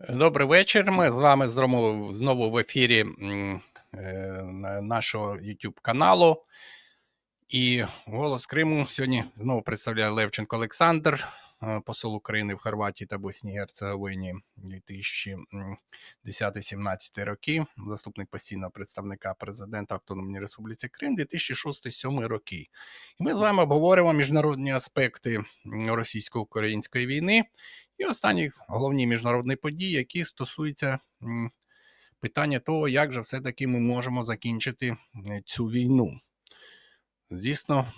Добрий вечір. Ми з вами знову, знову в ефірі е, нашого YouTube каналу. І голос Криму сьогодні знову представляє Левченко Олександр, е, посол України в Хорватії та Боснії Герцеговині 2010-17 роки, заступник постійного представника президента Автономної Республіки Крим 2006-2007 роки. І ми з вами обговорюємо міжнародні аспекти російсько-української війни. І останні головні міжнародні події, які стосуються питання того, як же все-таки ми можемо закінчити цю війну. Звісно,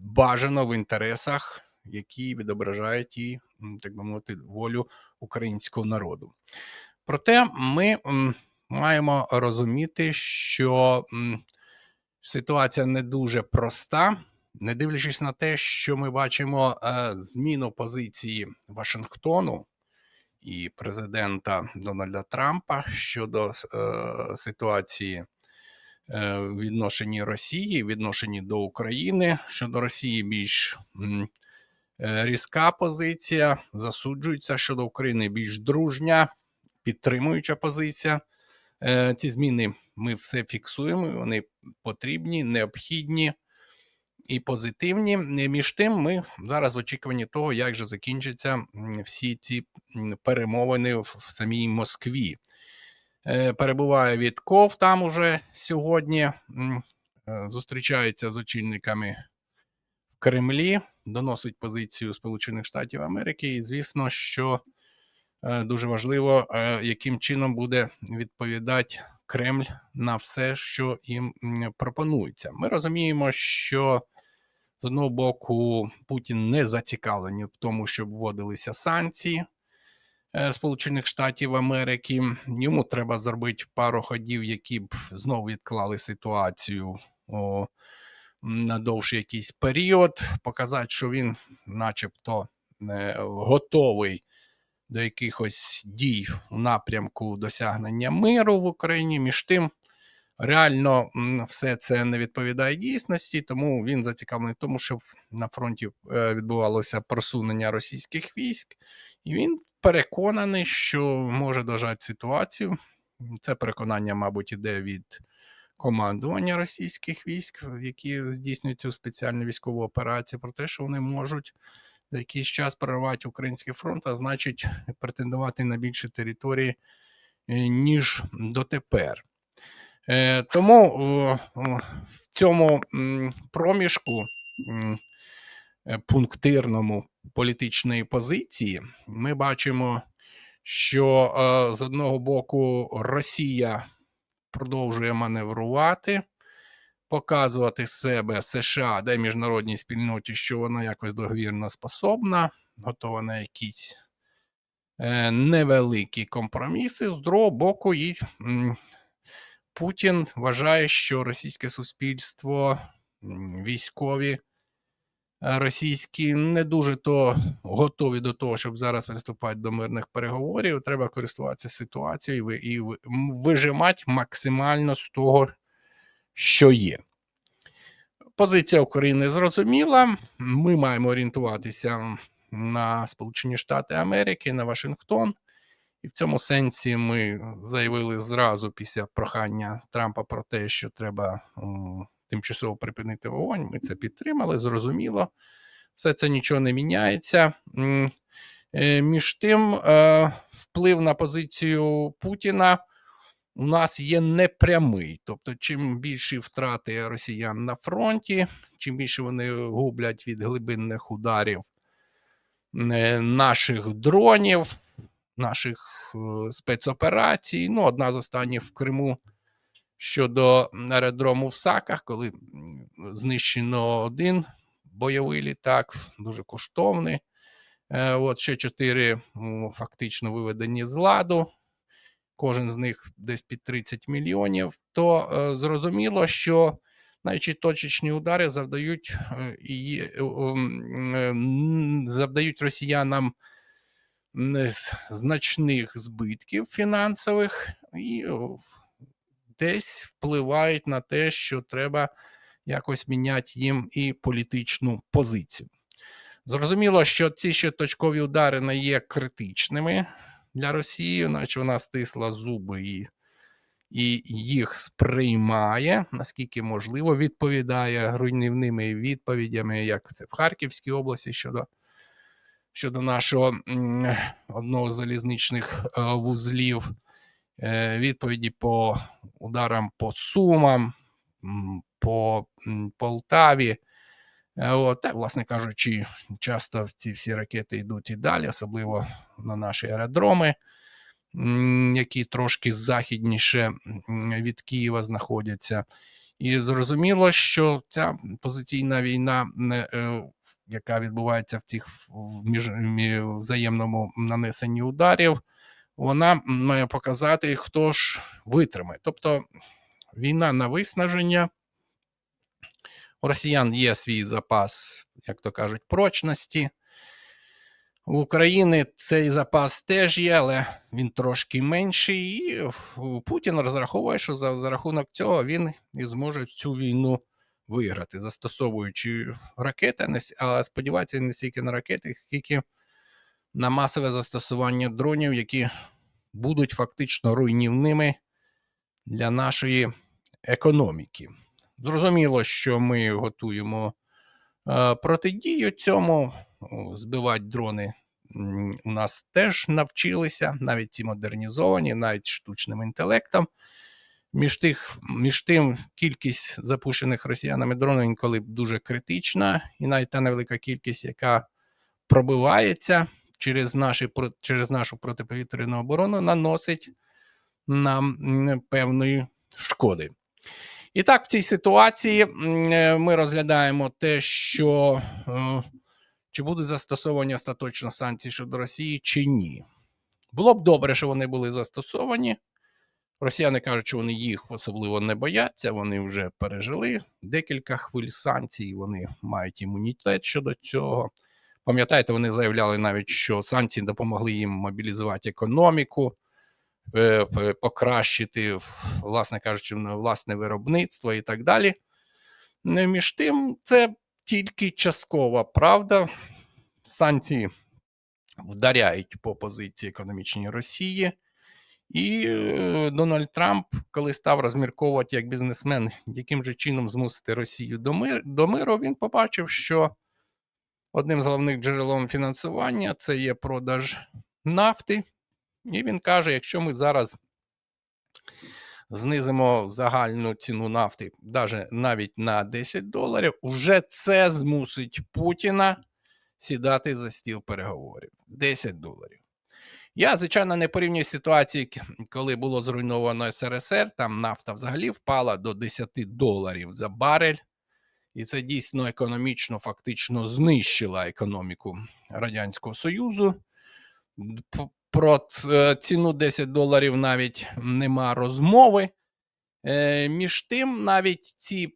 бажано в інтересах, які відображають і, так би мовити, волю українського народу. Проте ми маємо розуміти, що ситуація не дуже проста, не дивлячись на те, що ми бачимо е, зміну позиції Вашингтону і президента Дональда Трампа щодо е, ситуації е, в відношенні Росії, відношенні до України. Щодо Росії більш різка позиція, засуджується щодо України більш дружня, підтримуюча позиція. Ці зміни ми все фіксуємо, вони потрібні, необхідні і позитивні. Е, Між тим, ми зараз в очікуванні того, як же закінчаться всі ці перемовини в самій Москві. Е, Перебуває Вітков там уже сьогодні, е, зустрічається з очільниками в Кремлі, доносить позицію Сполучених Штатів Америки. І звісно, що дуже важливо, яким чином буде відповідати Кремль на все, що їм пропонується. Ми розуміємо, що з одного боку Путін не зацікавлений в тому, щоб вводилися санкції е, Сполучених Штатів Америки. Йому треба зробити пару ходів, які б знову відклали ситуацію о, на довший якийсь період, показати, що він, начебто, е, готовий до якихось дій у напрямку досягнення миру в Україні. Між тим, реально все це не відповідає дійсності, тому він зацікавлений в тому, щоб на фронті е, відбувалося просунення російських військ, і він переконаний, що може дожати ситуацію. Це переконання, мабуть, іде від командування російських військ, які здійснюють цю спеціальну військову операцію, про те, що вони можуть за якийсь час прорвати український фронт, а значить претендувати на більше території, е, ніж дотепер. Е, Тому в цьому проміжку е, пунктирному політичної позиції ми бачимо, що е, з одного боку Росія продовжує маневрувати, показувати себе США, де міжнародній спільноті, що вона якось договірно способна, готова на якісь невеликі компроміси. З другого боку, м, Путін вважає, що російське суспільство, військові е, російські не дуже то готові до того, щоб зараз приступати до мирних переговорів. Треба користуватися ситуацією і вижимати максимально з того, що є. Позиція України зрозуміла. Ми маємо орієнтуватися на Сполучені Штати Америки, на Вашингтон. І в цьому сенсі ми заявили зразу після прохання Трампа про те, що треба м, тимчасово припинити вогонь. Ми це підтримали, зрозуміло. Все це нічого не міняється. Е, Між тим, е, вплив на позицію Путіна у нас є непрямий. Тобто, чим більші втрати росіян на фронті, чим більше вони гублять від глибинних ударів е, наших дронів, наших е, спецоперацій. Ну, одна з останніх в Криму щодо аеродрому в Саках, коли знищено один бойовий літак, дуже коштовний. Е, От ще чотири фактично виведені з ладу. Кожен з них десь під 30 мільйонів. То е, зрозуміло, що навіть точечні удари завдають е, і е, е, завдають росіянам значних збитків фінансових і десь впливають на те, що треба якось міняти їм і політичну позицію. Зрозуміло, що ці ще точкові удари не є критичними. для Росії, наче вона стисла зуби і, і їх сприймає, наскільки можливо, відповідає руйнівними відповідями, як це в Харківській області щодо, щодо нашого одного з залізничних е, вузлів. Е, відповіді по ударам по Сумам, по Полтаві. Е, От, та, власне кажучи, часто ці всі ракети йдуть і далі, особливо на наші аеродроми, які трошки західніше від Києва знаходяться. І зрозуміло, що ця позиційна війна, яка відбувається в цих між, взаємному нанесенні ударів, вона має показати, хто ж витримає. Тобто війна на виснаження. У росіян є свій запас, як то кажуть, прочності. У України цей запас теж є, але він трошки менший. І Путін розраховує, що за, за рахунок цього він і зможе цю війну виграти, застосовуючи ракети, але сподівається він не стільки на ракети, скільки на масове застосування дронів, які будуть фактично руйнівними для нашої економіки. Зрозуміло, що ми готуємо е, протидію цьому. Збивати дрони у нас теж навчилися, навіть ці модернізовані, навіть штучним інтелектом. Між, тих, між тим, кількість запущених росіянами дронів інколи дуже критична, і навіть та невелика кількість, яка пробивається через, наші, через нашу протиповітряну оборону, наносить нам певної шкоди. І так, в цій ситуації е, ми розглядаємо те, що е, чи будуть застосовані остаточно санкції щодо Росії, чи ні. Було б добре, що вони були застосовані. Росіяни кажуть, що вони їх особливо не бояться, вони вже пережили декілька хвиль санкцій, вони мають імунітет щодо цього. Пам'ятаєте, вони заявляли навіть, що санкції допомогли їм мобілізувати економіку, е, покращити, власне кажучи, власне виробництво і так далі. Між тим, це тільки часткова правда. Санкції вдаряють по позиції економічній Росії. І е, Дональд Трамп, коли став розмірковувати як бізнесмен, яким же чином змусити Росію до, мир, до миру, він побачив, що одним з головних джерелом фінансування це є продаж нафти. І він каже: якщо ми зараз знизимо загальну ціну нафти навіть на 10 доларів, уже це змусить Путіна сідати за стіл переговорів. 10 доларів. Я, звичайно, не порівнюю ситуації, коли було зруйновано СРСР, там нафта взагалі впала до 10 доларів за барель. І це дійсно економічно, фактично знищило економіку Радянського Союзу. Про е, ціну 10 доларів навіть нема розмови. Е, Між тим, навіть ці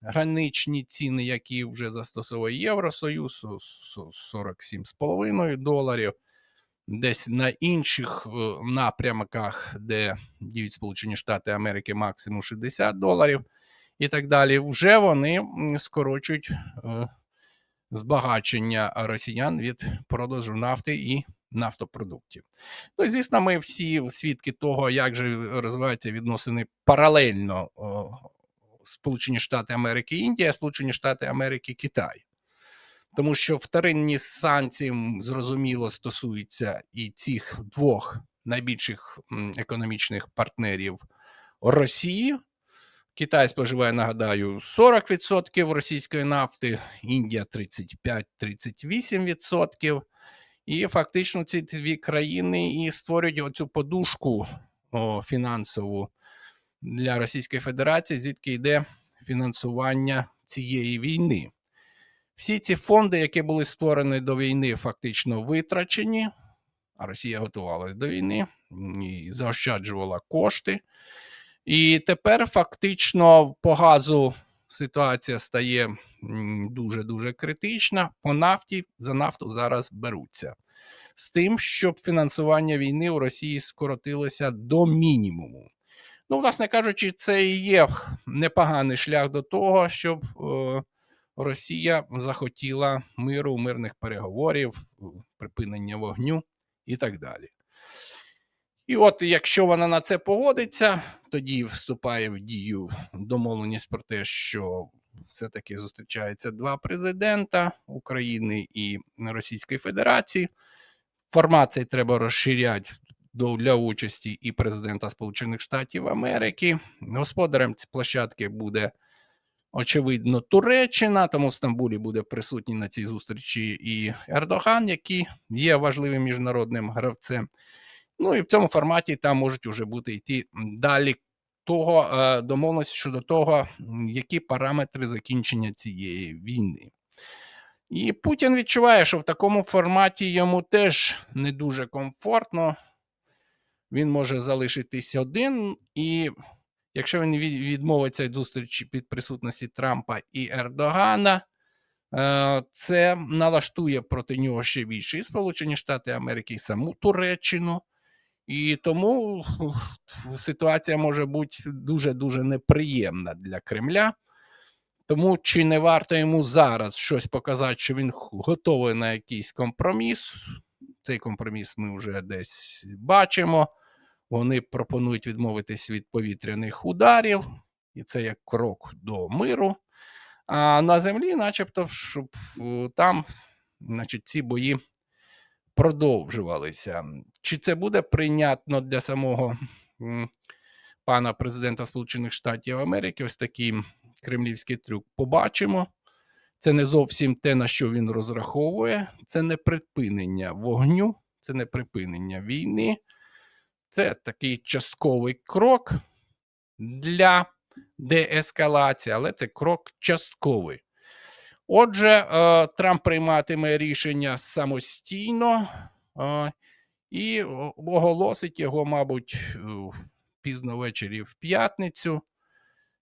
граничні ціни, які вже застосовує Євросоюз, со- со- 47,5 доларів, десь на інших е, напрямках, де діють Сполучені Штати Америки максимум 60 доларів і так далі, вже вони скорочують е, збагачення росіян від продажу нафти і нафтопродуктів. Ну і звісно, ми всі свідки того, як же розвиваються відносини паралельно Сполучені Штати Америки, Індія, Сполучені Штати Америки, Китай. Тому що вторинні санкції зрозуміло стосуються і цих двох найбільших економічних партнерів Росії. Китай споживає, нагадаю, 40% російської нафти, Індія 35-38%. І фактично ці дві країни і створюють оцю подушку о, фінансову для Російської Федерації, звідки йде фінансування цієї війни. Всі ці фонди, які були створені до війни, фактично витрачені, а Росія готувалась до війни і заощаджувала кошти. І тепер фактично по газу ситуація стає дуже-дуже критична. По нафті за нафту зараз беруться. З тим, щоб фінансування війни у Росії скоротилося до мінімуму. Ну, власне кажучи, це і є непоганий шлях до того, щоб е, Росія захотіла миру, мирних переговорів, припинення вогню і так далі. І от якщо вона на це погодиться, тоді вступає в дію домовленість про те, що все-таки зустрічаються два президента України і Російської Федерації. Формат треба розширяти для участі і президента Сполучених Штатів Америки. Господарем площадки буде, очевидно, Туреччина, тому в Стамбулі буде присутній на цій зустрічі і Ердоган, який є важливим міжнародним гравцем. Ну і в цьому форматі там можуть вже бути йти далі того е, домовленості щодо того, які параметри закінчення цієї війни. І Путін відчуває, що в такому форматі йому теж не дуже комфортно. Він може залишитись один, і якщо він відмовиться від зустрічі під присутності Трампа і Ердогана, е, це налаштує проти нього ще більше і Сполучені Штати Америки, і саму Туреччину. І тому ситуація може бути дуже-дуже неприємна для Кремля. Тому чи не варто йому зараз щось показати, що він готовий на якийсь компроміс? Цей компроміс ми вже десь бачимо. Вони пропонують відмовитись від повітряних ударів, і це як крок до миру. А на землі, начебто, щоб е, там, значить, ці бої продовжувалися. Чи це буде прийнятно для самого пана президента Сполучених Штатів Америки? Ось такий кремлівський трюк. Побачимо. Це не зовсім те, на що він розраховує. Це не припинення вогню, це не припинення війни. Це такий частковий крок для деескалації, але це крок частковий. Отже, е, Трамп прийматиме рішення самостійно е, і оголосить його, мабуть, пізно ввечері в п'ятницю.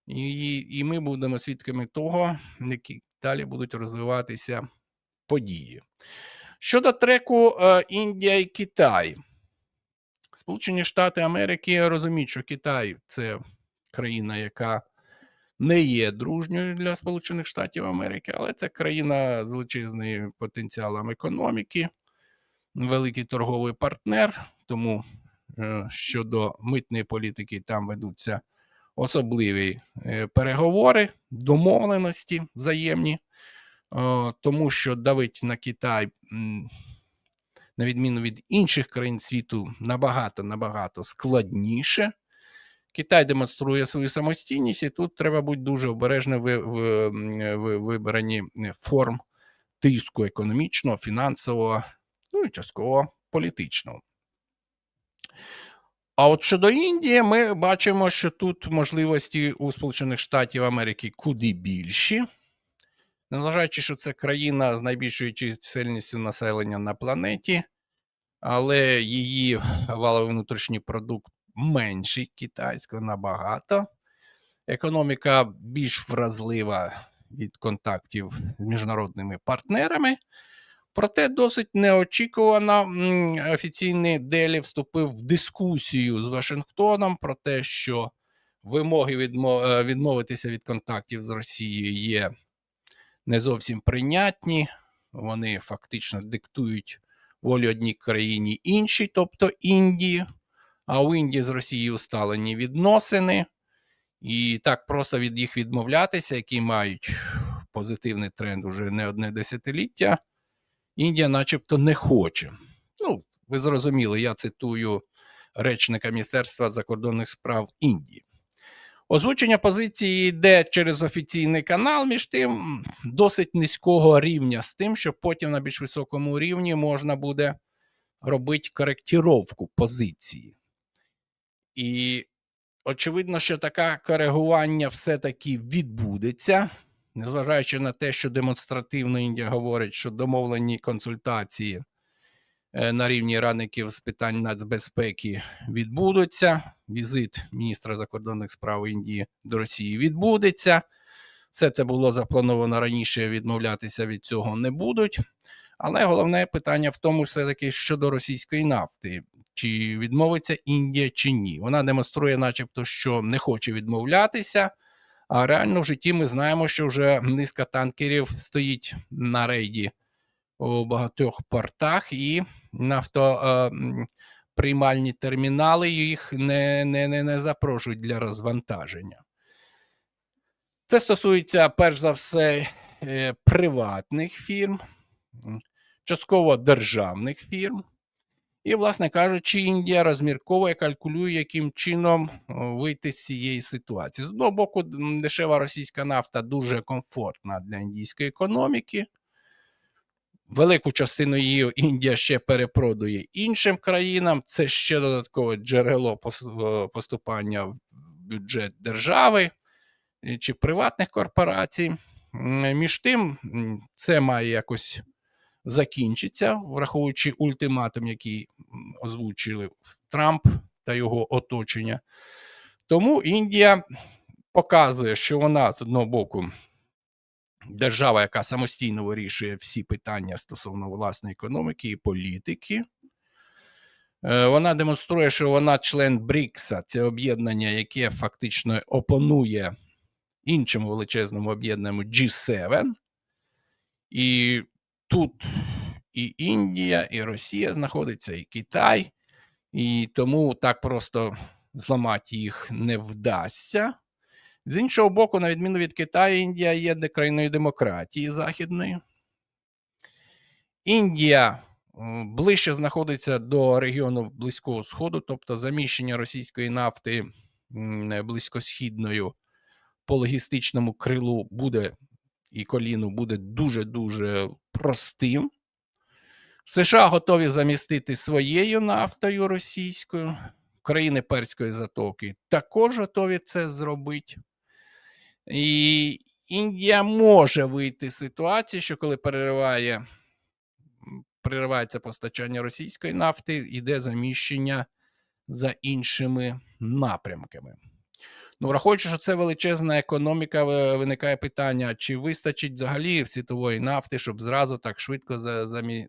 І, і ми будемо свідками того, які далі будуть розвиватися події. Щодо треку е, Індія і Китай. Сполучені Штати Америки розуміють, що Китай це країна, яка не є дружньою для Сполучених Штатів Америки, але це країна з величезним потенціалом економіки, великий торговий партнер. Тому е, щодо митної політики там ведуться особливі е, переговори, домовленості взаємні, тому що давить на Китай, на відміну від інших країн світу, набагато набагато складніше. Китай демонструє свою самостійність, і тут треба бути дуже обережним в, в, в вибранні форм тиску економічного, фінансового, ну і частково політичного. А от щодо Індії, ми бачимо, що тут можливості у Сполучених Штатів Америки куди більші. Незважаючи, що це країна з найбільшою чисельністю населення на планеті, але її валовий внутрішній продукт менший китайського набагато. Економіка більш вразлива від контактів з міжнародними партнерами. Проте досить неочікувано офіційний Делі вступив в дискусію з Вашингтоном про те, що вимоги е, відмовитися від контактів з Росією є не зовсім прийнятні. Вони фактично диктують волю одній країні іншій, тобто Індії. А у Індії з Росією усталені відносини. І так просто від їх відмовлятися, які мають позитивний тренд уже не одне десятиліття. Індія, начебто, не хоче. Ну, ви зрозуміли, я цитую речника Міністерства закордонних справ Індії. Озвучення позиції йде через офіційний канал, між тим досить низького рівня з тим, що потім на більш високому рівні можна буде робити коректіровку позиції. І очевидно, що таке коригування все-таки відбудеться, незважаючи на те, що демонстративно Індія говорить, що домовлені консультації на рівні радників з питань нацбезпеки відбудуться. Візит міністра закордонних справ Індії до Росії відбудеться. Все це було заплановано раніше. Відмовлятися від цього не будуть. Але головне питання в тому, все-таки щодо російської нафти. Чи відмовиться Індія чи ні? Вона демонструє, начебто, що не хоче відмовлятися. А реально в житті ми знаємо, що вже низка танкерів стоїть на рейді у багатьох портах, і приймальні термінали, їх не, не, не, не запрошують для розвантаження. Це стосується, перш за все, е, приватних фірм, частково державних фірм. І, власне кажучи, Індія розмірковує, калькулює, яким чином вийти з цієї ситуації. З одного боку, дешева російська нафта дуже комфортна для індійської економіки. Велику частину її Індія ще перепродує іншим країнам. Це ще додаткове джерело е, поступання в бюджет держави е, чи приватних корпорацій. Між тим, це має якось закінчиться, враховуючи ультиматум, який озвучили Трамп та його оточення. Тому Індія показує, що вона з одного боку держава, яка самостійно вирішує всі питання стосовно власної економіки і політики. Е, Вона демонструє, що вона член БРІКСа, це об'єднання, яке фактично опонує іншому величезному об'єднанню G7. І тут і Індія, і Росія знаходиться, і Китай, і тому так просто зламати їх не вдасться. З іншого боку, на відміну від Китаю, Індія є країною демократії західної. Індія ближче знаходиться до регіону Близького Сходу, тобто заміщення російської нафти близькосхідною по логістичному крилу буде і коліну буде дуже-дуже простим. США готові замістити своєю нафтою російською. Країни Перської затоки також готові це зробити. І Індія може вийти з ситуації, що коли перериває, переривається постачання російської нафти, йде заміщення за іншими напрямками. Ну, враховуючи, що це величезна економіка, виникає питання, чи вистачить взагалі світової нафти, щоб зразу так швидко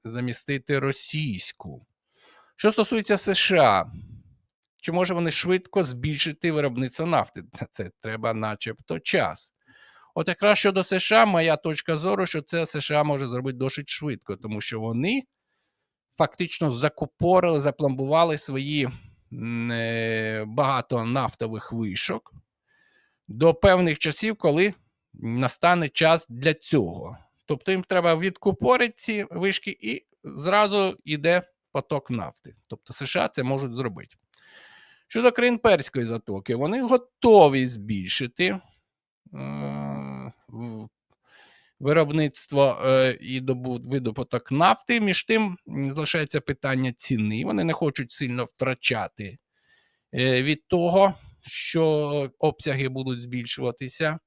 замістити російську. Що стосується США, чи може вони швидко збільшити виробництво нафти? Це треба, начебто, час. От якраз щодо США, моя точка зору, що це США може зробити досить швидко, тому що вони фактично закупорили, запломбували свої е, багато нафтових вишок до певних часів, коли настане час для цього. Тобто їм треба відкупорити ці вишки, і зразу йде поток нафти. Тобто США це можуть зробити. Щодо країн Перської затоки, вони готові збільшити е, виробництво е, і добу- видобуток нафти. Між тим залишається питання ціни. Вони не хочуть сильно втрачати е, від того, що обсяги будуть збільшуватися.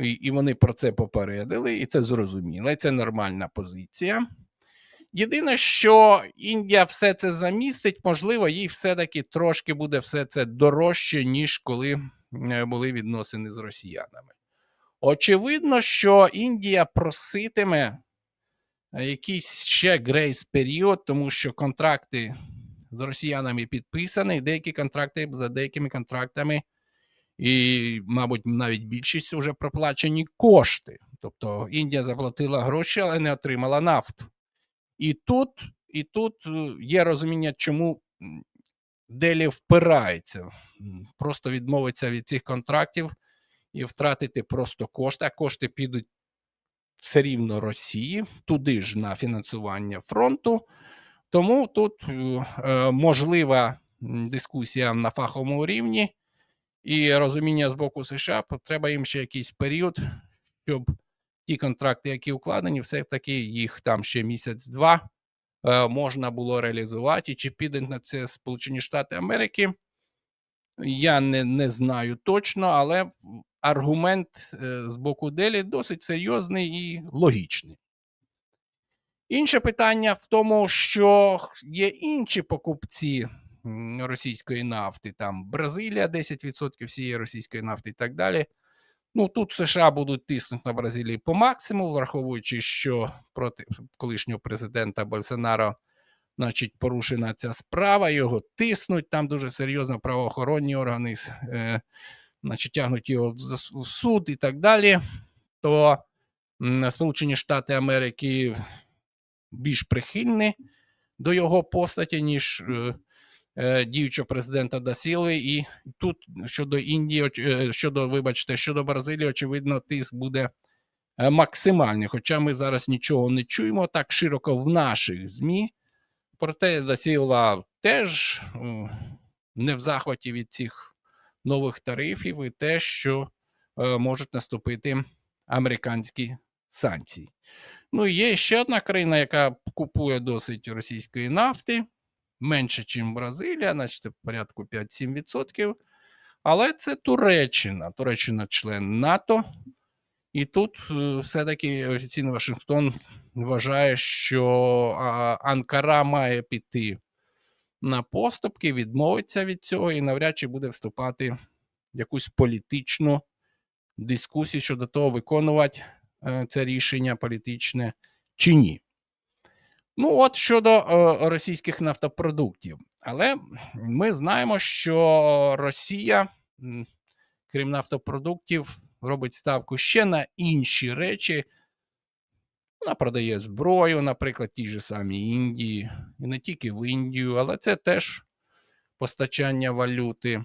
І вони про це попередили, і це зрозуміло, і це нормальна позиція. Єдине, що Індія все це замістить, можливо, їй все-таки трошки буде все це дорожче, ніж коли були відносини з росіянами. Очевидно, що Індія проситиме е, якийсь ще грейс період, тому що контракти з росіянами підписані, деякі контракти за деякими контрактами, і, мабуть, навіть більшість вже проплачені кошти. Тобто Індія заплатила гроші, але не отримала нафту. І тут, і тут е, є розуміння, чому Делі впирається, просто відмовиться від цих контрактів і втратити просто кошти, а кошти підуть все рівно Росії, туди ж на фінансування фронту. Тому тут е, е, можлива дискусія на фаховому рівні і розуміння з боку США, треба їм ще якийсь період, щоб ті контракти, які укладені, все-таки їх там ще місяць-два е, можна було реалізувати. Чи підуть на це Сполучені Штати Америки? Я не, не знаю точно, але аргумент е, з боку Делі досить серйозний і логічний. Інше питання в тому, що є інші покупці російської нафти, там Бразилія 10% всієї російської нафти і так далі. Ну тут США будуть тиснути на Бразилію по максимуму, враховуючи, що проти колишнього президента Больсонаро, значить, порушена ця справа, його тиснуть, там дуже серйозно правоохоронні органи, е, значить, тягнуть його в суд і так далі. То Сполучені Штати Америки більш прихильні до його постаті, ніж е, діючого президента Дасіли. І тут щодо Індії, е, щодо, вибачте, щодо Бразилії, очевидно, тиск буде е, максимальний. Хоча ми зараз нічого не чуємо так широко в наших ЗМІ. Проте Дасілва теж не в захваті від цих нових тарифів і те, що е, можуть наступити американські санкції. Ну, є ще одна країна, яка купує досить російської нафти, менше, ніж Бразилія, значить порядку 5-7%. Але це Туреччина. Туреччина член НАТО. І тут е, все-таки офіційно Вашингтон вважає, що Анкара має піти на поступки, відмовиться від цього і навряд чи буде вступати в якусь політичну дискусію щодо того, виконувати е, це рішення політичне чи ні. Ну, от щодо е, російських нафтопродуктів. Але ми знаємо, що Росія, крім нафтопродуктів, робить ставку ще на інші речі. Вона продає зброю, наприклад, тій же самій Індії, і не тільки в Індію, але це теж постачання валюти.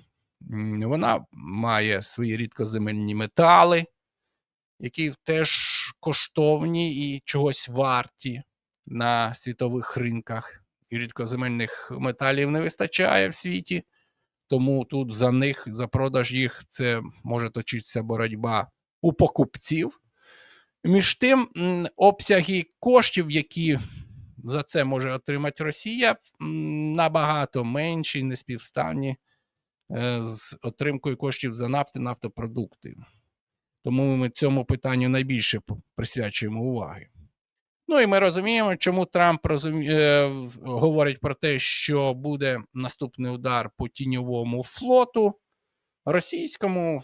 Вона має свої рідкоземельні метали, які теж коштовні і чогось варті на світових ринках. І рідкоземельних металів не вистачає в світі, тому тут за них, за продаж їх, це може точитися боротьба у покупців. Між тим, обсяги коштів, які за це може отримати Росія, набагато менші, неспівставні е, з отримкою коштів за нафти, нафтопродукти. Тому ми цьому питанню найбільше присвячуємо уваги. Ну і ми розуміємо, чому Трамп розумі... е, говорить про те, що буде наступний удар по тіньовому флоту російському,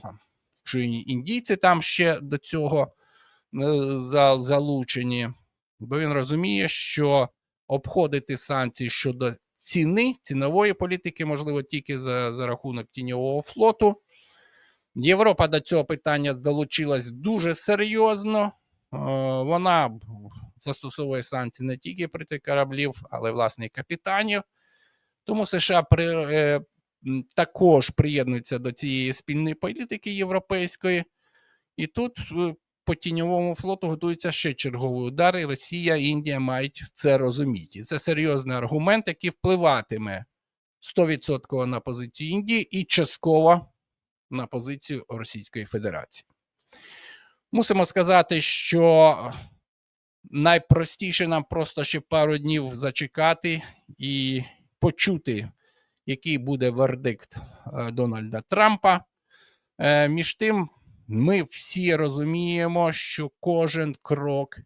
що індійці там ще до цього е, залучені, бо він розуміє, що обходити санкції щодо ціни, цінової політики, можливо, тільки за, за рахунок тіньового флоту. Європа до цього питання долучилась дуже серйозно. Е, Вона застосовує санкції не тільки проти кораблів, але власне і капітанів. Тому США при, е, також приєднуються до цієї спільної політики європейської. І тут е, по тіньовому флоту готується ще черговий удар, і Росія Індія мають це розуміти. Це серйозний аргумент, який впливатиме 100% на позицію Індії і частково на позицію Російської Федерації. Мусимо сказати, що найпростіше нам просто ще пару днів зачекати і почути, який буде вердикт е, Дональда Трампа. Е, Між тим, ми всі розуміємо, що кожен крок,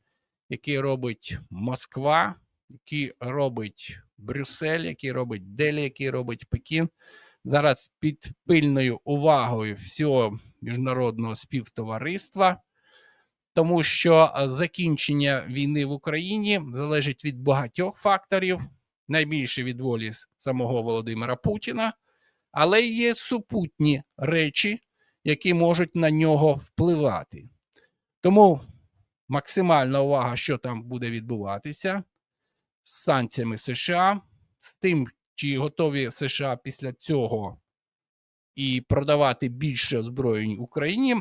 який робить Москва, який робить Брюссель, який робить Делі, який робить Пекін, зараз під пильною увагою всього міжнародного співтовариства, тому що е, закінчення війни в Україні залежить від багатьох факторів, найбільше від волі самого Володимира Путіна, але є супутні речі, які можуть на нього впливати. Тому максимальна увага, що там буде відбуватися з санкціями США, з тим, чи готові США після цього і продавати більше озброєнь Україні.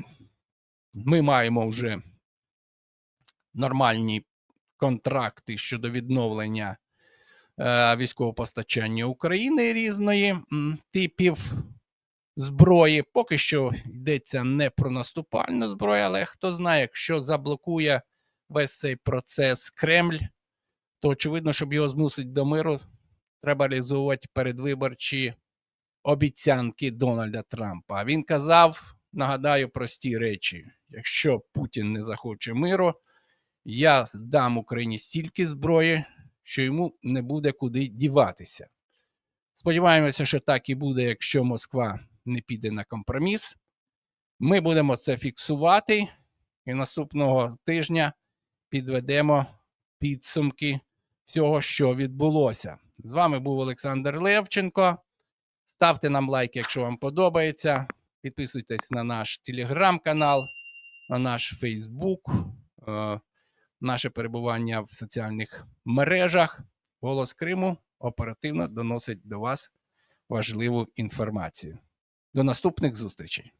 Ми маємо вже нормальні контракти щодо відновлення е, військового постачання України різної м, типів зброї. Поки що йдеться не про наступальну зброю, але хто знає, якщо заблокує весь цей процес Кремль, то очевидно, щоб його змусити до миру, треба реалізовувати передвиборчі обіцянки Дональда Трампа. Він казав, нагадаю, прості речі: якщо Путін не захоче миру, я дам Україні стільки зброї, що йому не буде куди діватися. Сподіваємося, що так і буде, якщо Москва не піде на компроміс. Ми будемо це фіксувати і наступного тижня підведемо підсумки всього, що відбулося. З вами був Олександр Левченко. Ставте нам лайк, якщо вам подобається. Підписуйтесь на наш телеграм-канал, на наш Фейсбук, наше перебування в соціальних мережах. Голос Криму оперативно доносить до вас важливу інформацію. До наступних зустрічей!